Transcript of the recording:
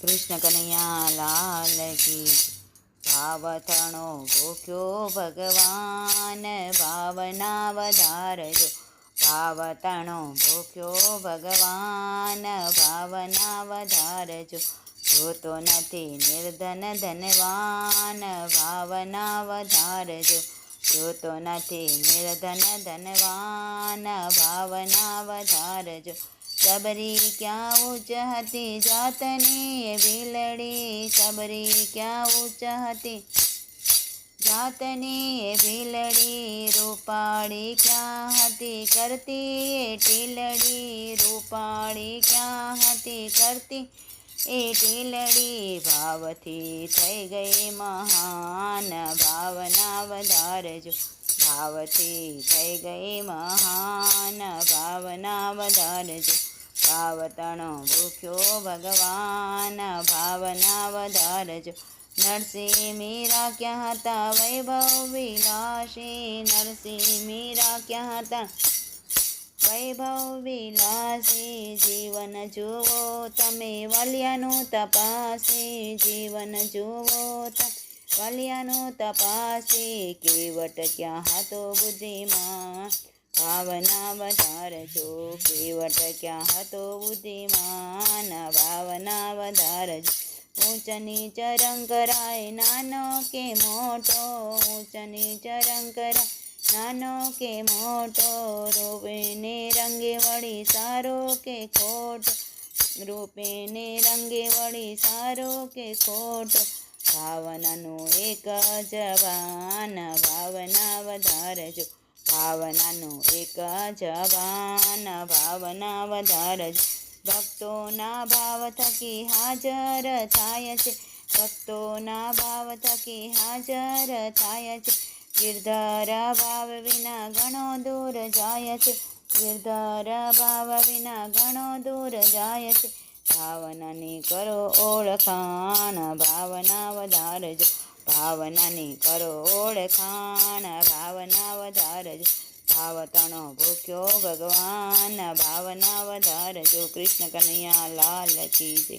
કૃષ્ણ કનૈયા લાલ કી ભાવથણો ભૂખ્યો ભગવાન ભાવના વધારજો. ભાવતણો ભૂખ્યો ભગવાન ભાવના વધારજો. જોતો નથી નિર્ધન ધનવાન ભાવના વધારજો. જોતો નથી નિર્ધન ધનવાન ભાવના વધારજો. સબરી ક્યાં ઉચ્ચ હતી જાતની ભીલડી સબરી ક્યાં ઉચ્ચ હતી જાતની ભીલડી રૂપાળી ક્યાં હતી કરતી ટીલડી રૂપાળી ક્યાં હતી કરતી એ ટીલડી ભાવથી થઈ ગઈ મહાન ભાવના વધારજો ભાવથી થઈ ગઈ મહાન ભાવના વધારજો ભાવતણો ભૂખ્યો ભગવાન ભાવના વધારજો. નરસિંહ મીરા ક્યાં હતા વૈભવ વિલાસી. નરસિંહ મીરા ક્યાં હતા વૈભવ વિલાસી. જીવન જુઓ તમે વલિયાનું તપાસી. જીવન જુઓ તમે વલિયાનું તપાસી. કેવટ ક્યાં હતો બુદ્ધિમાં ભાવના વધારજો કેવટ ક્યાં હતો બુદ્ધિમાન. ભાવના વધારજો ઊંચ નીચ રંગ કરાય નાનો કે મોટો, ઊંચ નીચ રંગ કરાય નાનો કે મોટો. રૂપેને રંગે વળી સારો કે ખોટો? રૂપેને રંગે વળી સારો કે ખોટો? ભાવનાનું એક જવાન. ભાવના વધારજો ભાવનાનું એક જવાન ભાવના વધારજો ભક્તોના ભાવ થકી હાજર થાય છે. ભક્તોના ભાવ થકી હાજર થાય છે. ગિરધર ભાવ વિના ઘણો દૂર જાય છે. ગિરધર ભાવ વિના ઘણો દૂર જાય છે. ભાવનાની કરો ઓળખાણ ભાવના વધારજો ભાવનાની કરો ઓળખાણ ભાવતણો ભૂખ્યો ભગવાન ભાવના વધારજો કૃષ્ણ કનૈયા લાલ કી જય